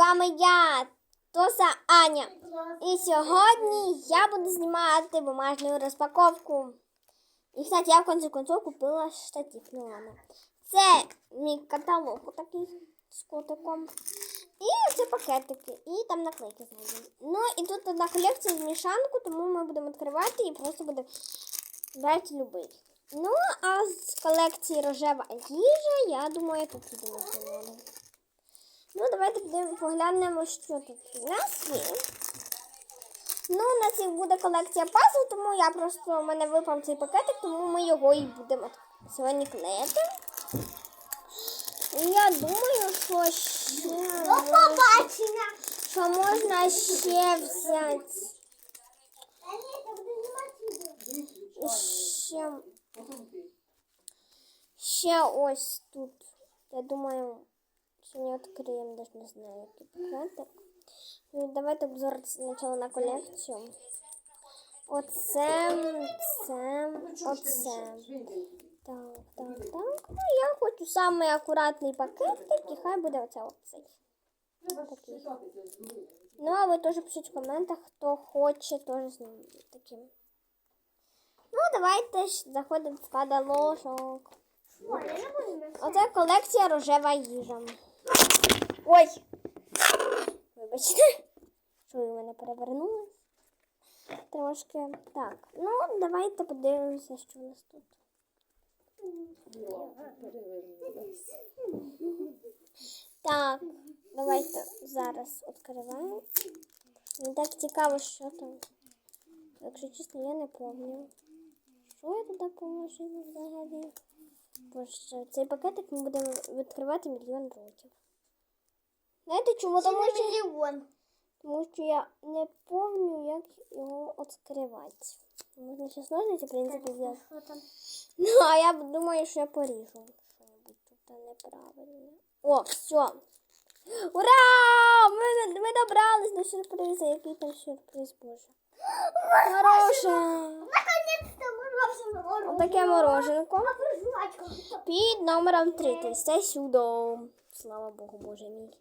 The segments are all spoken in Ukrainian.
вами я, Тоса Аня. І сьогодні я буду знімати бумажну розпаковку. І, кстати, я в конце концов купила штатив. Ну ладно. Це мій каталог такий з котиком. І це пакетики. І там наклейки знайдені. Ну і тут одна колекція з мішанку, тому ми будемо відкривати і просто будемо брати любий. Ну, а з колекції рожева їжа, я думаю, тут знімати. Ну, давайте поглянемо, що тут у нас є. Ну, у нас їх буде колекція пазл, тому я просто у мене випав цей пакетик, тому ми його і будемо сьогодні клеїти. Я думаю, що ще До побачення. що можна ще взяти. Ще, ще ось тут. Я думаю, сьогодні відкриємо, навіть не знаю, який пакетик. Ну, давайте обзор спочатку на колекцію. Оце, це, оце. Так, так, так. Ну, я хочу самий акуратний пакетик, і хай буде оце оцей. Такий. Ну, а ви теж пишіть в коментах, хто хоче теж з ним таким. Ну, давайте заходимо в каталожок. Оце колекція рожева їжа. Ой! Вибачте, що ви мене перевернули. Трошки. Так, ну давайте подивимося, що у нас тут. Так, давайте зараз відкриваємо. Мені так цікаво, що там. Якщо чесно, я не пам'ятаю. Що я туди положила взагалі? Боже, цей пакетик ми будемо відкривати мільйон років. Знаєте чому? Тому що, мільйон. тому що я не пам'ятаю, як його відкривати. Можна ще ножниці, в принципі, взяти. Ну, а я думаю, що я поріжу. Що-небудь тут неправильно. О, все. Ура! Ми, ми добрались до сюрпризу. Який там сюрприз, боже. Мороженое. Наконец-то мороженое. Отаке мороженко. Під номером 3. Тобто це сюди. Слава Богу, боже мій.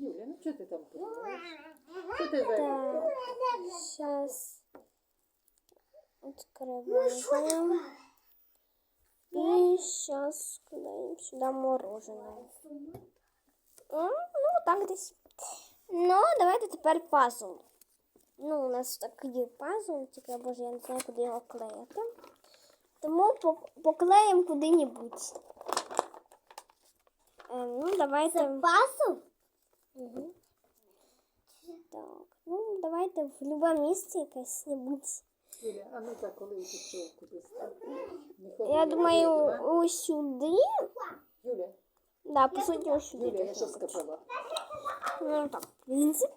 Юля, ну що ти там пишеш? Що ти за? Так, зараз відкриваємо. І зараз складаємо сюди мороженое. М, Ну, так десь. Ну, давайте тепер пазл. Ну, у нас такий пазл, тільки, боже, я не знаю, куди його клеїти. Тому пок- поклеїмо куди-небудь. Е, ну, давайте. Пасу? Угу. Так, ну давайте в любе місце якесь небудь. Юля, а ну так, коли пішов кудись. там? Не ходи, Я не думаю, ходи, да? ось сюди. Юля, Да, по суті, ось сюди. Юля, я десь що мабуть. сказала? Ну так, в принципі.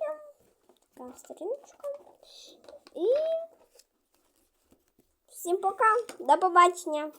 Така сторіночка. І всім пока. До побачення.